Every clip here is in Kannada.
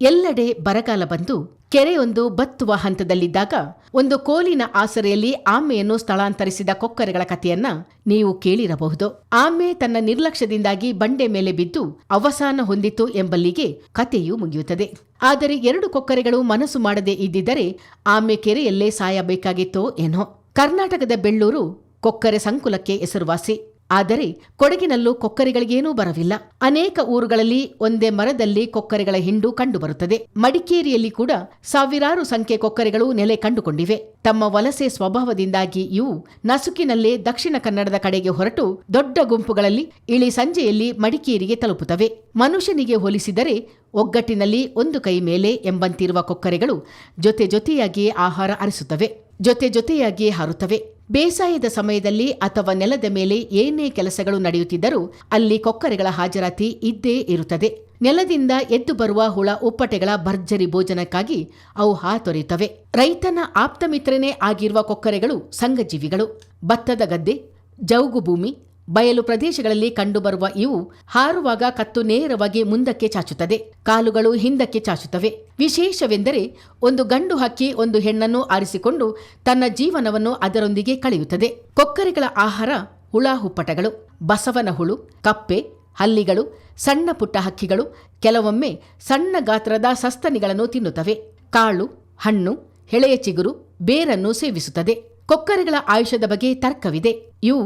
ಎಲ್ಲೆಡೆ ಬರಗಾಲ ಬಂದು ಕೆರೆಯೊಂದು ಬತ್ತುವ ಹಂತದಲ್ಲಿದ್ದಾಗ ಒಂದು ಕೋಲಿನ ಆಸರೆಯಲ್ಲಿ ಆಮೆಯನ್ನು ಸ್ಥಳಾಂತರಿಸಿದ ಕೊಕ್ಕರೆಗಳ ಕಥೆಯನ್ನ ನೀವು ಕೇಳಿರಬಹುದು. ಆಮೆ ತನ್ನ ನಿರ್ಲಕ್ಷ್ಯದಿಂದಾಗಿ ಬಂಡೆ ಮೇಲೆ ಬಿದ್ದು ಅವಸಾನ ಹೊಂದಿತು ಎಂಬಲ್ಲಿಗೆ ಕಥೆಯು ಮುಗಿಯುತ್ತದೆ. ಆದರೆ ಎರಡು ಕೊಕ್ಕರೆಗಳು ಮನಸ್ಸು ಮಾಡದೇ ಇದ್ದಿದ್ದರೆ ಆಮೆ ಕೆರೆಯಲ್ಲೇ ಸಾಯಬೇಕಾಗಿತ್ತೋ ಏನೋ. ಕರ್ನಾಟಕದ ಬೆಳ್ಳೂರು ಕೊಕ್ಕರೆ ಸಂಕುಲಕ್ಕೆ ಹೆಸರುವಾಸಿ. ಆದರೆ ಕೊಡಗಿನಲ್ಲೂ ಕೊಕ್ಕರೆಗಳಿಗೇನೂ ಬರವಿಲ್ಲ. ಅನೇಕ ಊರುಗಳಲ್ಲಿ ಒಂದೇ ಮರದಲ್ಲಿ ಕೊಕ್ಕರೆಗಳ ಹಿಂಡು ಕಂಡುಬರುತ್ತದೆ. ಮಡಿಕೇರಿಯಲ್ಲಿ ಕೂಡ ಸಾವಿರಾರು ಸಂಖ್ಯೆ ಕೊಕ್ಕರೆಗಳು ನೆಲೆ ಕಂಡುಕೊಂಡಿವೆ. ತಮ್ಮ ವಲಸೆ ಸ್ವಭಾವದಿಂದಾಗಿ ಇವು ನಸುಕಿನಲ್ಲೇ ದಕ್ಷಿಣ ಕನ್ನಡದ ಕಡೆಗೆ ಹೊರಟು ದೊಡ್ಡ ಗುಂಪುಗಳಲ್ಲಿ ಇಳಿ ಸಂಜೆಯಲ್ಲಿ ಮಡಿಕೇರಿಗೆ ತಲುಪುತ್ತವೆ. ಮನುಷ್ಯನಿಗೆ ಹೋಲಿಸಿದರೆ ಒಗ್ಗಟ್ಟಿನಲ್ಲಿ ಒಂದು ಕೈ ಮೇಲೆ ಎಂಬಂತಿರುವ ಕೊಕ್ಕರೆಗಳು ಜೊತೆ ಜೊತೆಯಾಗಿಯೇ ಆಹಾರ ಅರಿಸುತ್ತವೆ. ಜೊತೆ ಜೊತೆಯಾಗಿ ಹಾರುತ್ತವೆ. ಬೇಸಾಯದ ಸಮಯದಲ್ಲಿ ಅಥವಾ ನೆಲದ ಮೇಲೆ ಏನೇ ಕೆಲಸಗಳು ನಡೆಯುತ್ತಿದ್ದರೂ ಅಲ್ಲಿ ಕೊಕ್ಕರೆಗಳ ಹಾಜರಾತಿ ಇದ್ದೇ ಇರುತ್ತದೆ. ನೆಲದಿಂದ ಎದ್ದು ಬರುವ ಹುಳ ಉಪ್ಪಟೆಗಳ ಭರ್ಜರಿ ಭೋಜನಕ್ಕಾಗಿ ಅವು ಹಾತೊರೆಯುತ್ತವೆ. ರೈತನ ಆಪ್ತ ಮಿತ್ರನೇ ಆಗಿರುವ ಕೊಕ್ಕರೆಗಳು ಸಂಘಜೀವಿಗಳು. ಭತ್ತದ ಗದ್ದೆ ಜೌಗು ಭೂಮಿ ಬಯಲು ಪ್ರದೇಶಗಳಲ್ಲಿ ಕಂಡುಬರುವ ಇವು ಹಾರುವಾಗ ಕತ್ತು ನೇರವಾಗಿ ಮುಂದಕ್ಕೆ ಚಾಚುತ್ತದೆ, ಕಾಲುಗಳು ಹಿಂದಕ್ಕೆ ಚಾಚುತ್ತವೆ. ವಿಶೇಷವೆಂದರೆ ಒಂದು ಗಂಡು ಹಕ್ಕಿ ಒಂದು ಹೆಣ್ಣನ್ನು ಆರಿಸಿಕೊಂಡು ತನ್ನ ಜೀವನವನ್ನು ಅದರೊಂದಿಗೆ ಕಳೆಯುತ್ತದೆ. ಕೊಕ್ಕರೆಗಳ ಆಹಾರ ಹುಳ ಹುಪ್ಪಟಗಳು, ಬಸವನ ಹುಳು, ಕಪ್ಪೆ, ಹಲ್ಲಿಗಳು, ಸಣ್ಣ ಪುಟ್ಟ ಹಕ್ಕಿಗಳು, ಕೆಲವೊಮ್ಮೆ ಸಣ್ಣ ಗಾತ್ರದ ಸಸ್ತನಿಗಳನ್ನು ತಿನ್ನುತ್ತವೆ. ಕಾಳು, ಹಣ್ಣು, ಹೆಳೆಯ ಚಿಗುರು, ಬೇರನ್ನು ಸೇವಿಸುತ್ತದೆ. ಕೊಕ್ಕರೆಗಳ ಆಯುಷ್ಯದ ಬಗ್ಗೆ ತರ್ಕವಿದೆ. ಇವು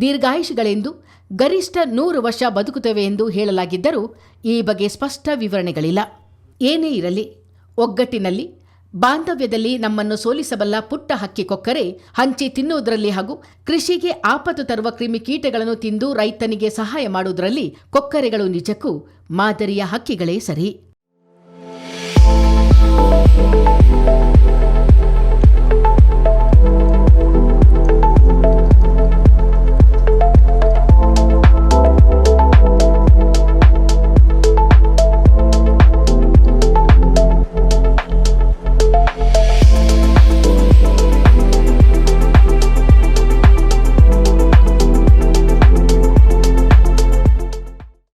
ದೀರ್ಘಾಯುಷಿಗಳೆಂದು ಗರಿಷ್ಠ ನೂರು ವರ್ಷ ಬದುಕುತ್ತವೆ ಎಂದು ಹೇಳಲಾಗಿದ್ದರೂ ಈ ಬಗ್ಗೆ ಸ್ಪಷ್ಟ ವಿವರಣೆಗಳಿಲ್ಲ. ಏನೇ ಇರಲಿ, ಒಗ್ಗಟ್ಟಿನಲ್ಲಿ, ಬಾಂಧವ್ಯದಲ್ಲಿ ನಮ್ಮನ್ನು ಸೋಲಿಸಬಲ್ಲ ಪುಟ್ಟ ಹಕ್ಕಿ ಕೊಕ್ಕರೆ ಹಂಚಿ ತಿನ್ನುವುದರಲ್ಲಿ ಹಾಗೂ ಕೃಷಿಗೆ ಆಪತ್ತು ತರುವ ಕ್ರಿಮಿಕೀಟಗಳನ್ನು ತಿಂದು ರೈತನಿಗೆ ಸಹಾಯ ಮಾಡುವುದರಲ್ಲಿ ಕೊಕ್ಕರೆಗಳು ನಿಜಕ್ಕೂ ಮಾದರಿಯ ಹಕ್ಕಿಗಳೇ ಸರಿ.